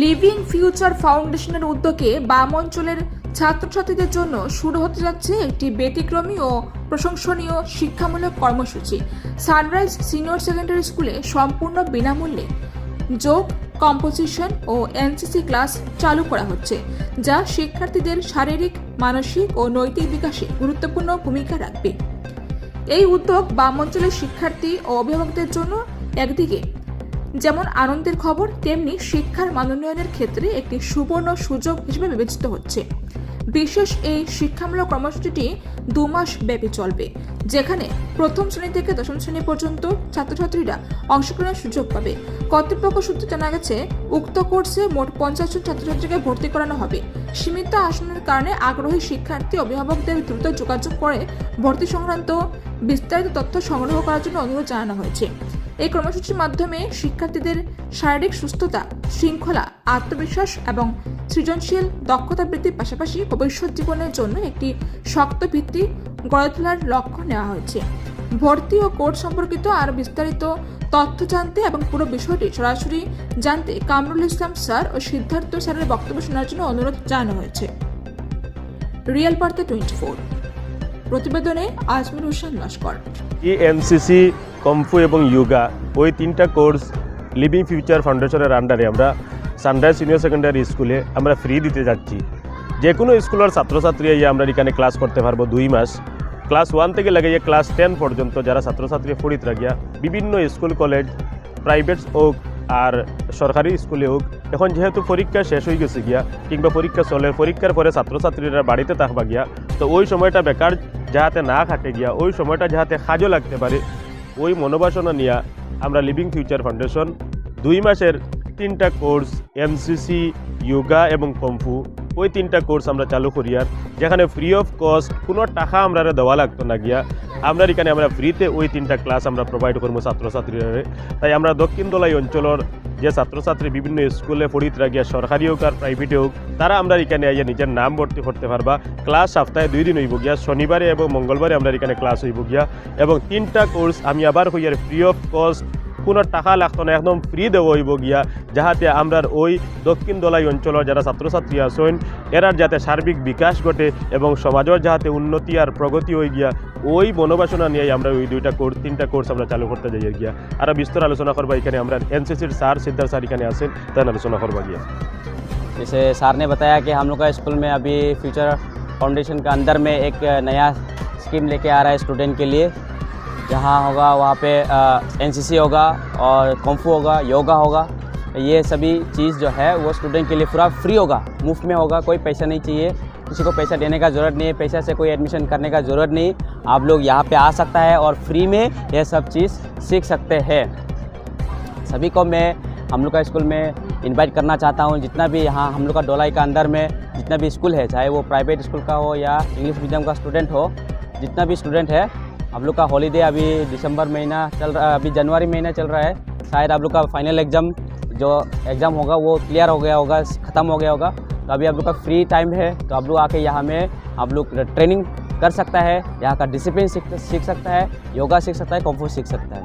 Living future ফাউন্ডেশনের উদ্যোগে বাম অঞ্চলের ছাত্রছাত্রীদের জন্য শুরু হতে যাচ্ছে একটি ব্যতিক্রমী ও প্রশংসনীয় শিক্ষামূলক কর্মসূচি। সানরাইজ সিনিয়র সেকেন্ডারি স্কুলে সম্পূর্ণ বিনামূল্যে যোগ, কম্পোজিশন ও এনসিসি ক্লাস চালু করা হচ্ছে, যা শিক্ষার্থীদের শারীরিক, মানসিক ও নৈতিক বিকাশে গুরুত্বপূর্ণ ভূমিকা রাখবে। এই উদ্যোগ বাম অঞ্চলের শিক্ষার্থী ও অভিভাবকদের জন্য একদিকে যেমন আনন্দের খবর, তেমনি শিক্ষার মানোন্নয়নের ক্ষেত্রে একটি সুবর্ণ সুযোগ হিসেবে বিবেচিত হচ্ছে। বিশেষ এই শিক্ষামূলক কর্মসূচিটি দু মাস ব্যাপী চলবে, যেখানে প্রথম শ্রেণি থেকে দশম শ্রেণি পর্যন্ত ছাত্রছাত্রীরা অংশগ্রহণের সুযোগ পাবে। কর্তৃপক্ষ সূত্রে জানা গেছে, উক্ত কোর্সে মোট পঞ্চাশ জন ছাত্রছাত্রীকে ভর্তি করানো হবে। সীমিত আসনের কারণে আগ্রহী শিক্ষার্থী, অভিভাবকদের দ্রুত যোগাযোগ করে ভর্তি সংক্রান্ত বিস্তারিত তথ্য সংগ্রহ করার জন্য অনুরোধ জানানো হয়েছে। এই কর্মসূচির মাধ্যমে শিক্ষার্থীদের শারীরিক সুস্থতা, শৃঙ্খলা, আত্মবিশ্বাস এবং সৃজনশীল দক্ষতা বৃদ্ধির পাশাপাশি ভবিষ্যৎ জীবনের জন্য একটি শক্ত ভিত্তি গড়ে তোলার লক্ষ্য নেওয়া হয়েছে। ভর্তি ও কোর্স সম্পর্কিত আরও বিস্তারিত তথ্য জানতে এবং পুরো বিষয়টি সরাসরি জানতে কামরুল ইসলাম স্যার ও সিদ্ধার্থ স্যারের বক্তব্য শোনার জন্য অনুরোধ জানানো হয়েছে। রিয়েল বার্তা টোয়েন্টি ফোর প্রতিবেদনে Ajmir Hossain Laskar. NCC kung fu এবং ইয়োগা, ওই তিনটা কোর্স লিভিং ফিউচার ফাউন্ডেশনের আন্ডারে আমরা সানরাইজ সিনিয়র সেকেন্ডারি স্কুলে আমরা ফ্রি দিতে যাচ্ছি। যে কোনো স্কুলের ছাত্রছাত্রী ইয়ে আমরা এখানে ক্লাস করতে পারব দুই মাস। ক্লাস ওয়ান থেকে লাগিয়ে ক্লাস টেন পর্যন্ত যারা ছাত্রছাত্রী পড়িত রাখিয়া বিভিন্ন স্কুল কলেজ প্রাইভেট হোক আর সরকারি স্কুলে হোক, এখন যেহেতু পরীক্ষা শেষ হয়ে গেছে গিয়া, কিংবা পরীক্ষা চলে, পরীক্ষার পরে ছাত্রছাত্রীরা বাড়িতে থাকবা গিয়া তো ওই সময়টা বেকার যাহাতে না খাটে গিয়া, ওই সময়টা যাহাতে সাজও লাগতে পারে, ওই মনোবাসনা নিয়ে আমরা লিভিং ফিউচার ফাউন্ডেশন দুই মাসের তিনটা কোর্স এমসিসি যোগা এবং কম্ফু ওই তিনটা কোর্স আমরা চালু করি আর যেখানে ফ্রি অফ কস্ট কোনো টাকা আমরা দেওয়া লাগতো না গিয়া আমরা এখানে আমরা ফ্রিতে ওই তিনটা ক্লাস আমরা প্রোভাইড করব ছাত্রছাত্রীরা তাই আমরা দক্ষিণ দোলাই অঞ্চলের যে ছাত্রছাত্রী বিভিন্ন স্কুলে পড়িত গিয়া সরকারি হোক আর প্রাইভেটে হোক, তারা আমরা এখানে আইয়া নিজের নাম ভর্তি করতে পারবা। ক্লাস সপ্তাহে দুই দিন হইব গিয়া, শনিবারে এবং মঙ্গলবারে আমরা এখানে ক্লাস হইব গিয়া। এবং তিনটা কোর্স আমি আবার হইয়ার ফ্রি অফ কস্ট কোনো টাকা লাগতো না একদম ফ্রি দেওয়া হইব গিয়া যাহাতে আমরার ওই দক্ষিণ দলাই অঞ্চলের যারা ছাত্রছাত্রী আছেন এরার যাতে সার্বিক বিকাশ ঘটে এবং সমাজের যাহাতে উন্নতি আর প্রগতি হয়ে গিয়া ওই মনোবাসনা নিয়ে আমরা ওই দুইটা কোর্স তিনটা কোর্স আমরা চালু করতে যাই গিয়া আর বিস্তর আলোচনা করবা এখানে আমরা এনসিসির স্যার সিদ্ধার্থ স্যার এখানে আছেন তাই আলোচনা করবা গিয়া जैसे सर ने बताया कि हम लोग का स्कूल में अभी फ्यूचर फाउंडेशन के अंदर में एक नया स्कीम लेके आ रहा है स्टूडेंट के लिए जहाँ होगा, वहाँ पे एनसीसी होगा और कॉम्फू होगा योगा होगा। ये सभी चीज़ जो है, वो स्टूडेंट के लिए पूरा फ्री होगा। मुफ़्त में होगा, कोई पैसा नहीं चाहिए। किसी को पैसा देने का ज़रूरत नहीं है, पैसा से कोई एडमिशन करने का ज़रूरत नहीं। आप लोग यहाँ पे आ सकता है और फ्री में यह सब चीज़ सीख सकते हैं। सभी को मैं, हम लोग का स्कूल में इनवाइट करना चाहता हूँ। जितना भी यहाँ हम लोग का डोलाई का अंदर में जितना भी स्कूल है, चाहे वो प्राइवेट स्कूल का हो या इंग्लिश मीडियम का स्टूडेंट हो, जितना भी स्टूडेंट है हम लोग का हॉलीडे अभी दिसंबर महीना चल रहा है अभी जनवरी महीना चल रहा है। शायद आप लोग का फाइनल एग्ज़ाम जो एग्ज़ाम होगा, वो क्लियर हो गया होगा, ख़त्म हो गया होगा। तो अभी आप लोग का फ्री टाइम है तो आप लोग आके यहाँ में आप लोग ट्रेनिंग कर सकता है, यहाँ का डिसिप्लिन सीख सीख सकता है योगा सीख सकता है कॉम्फो सीख सकता है।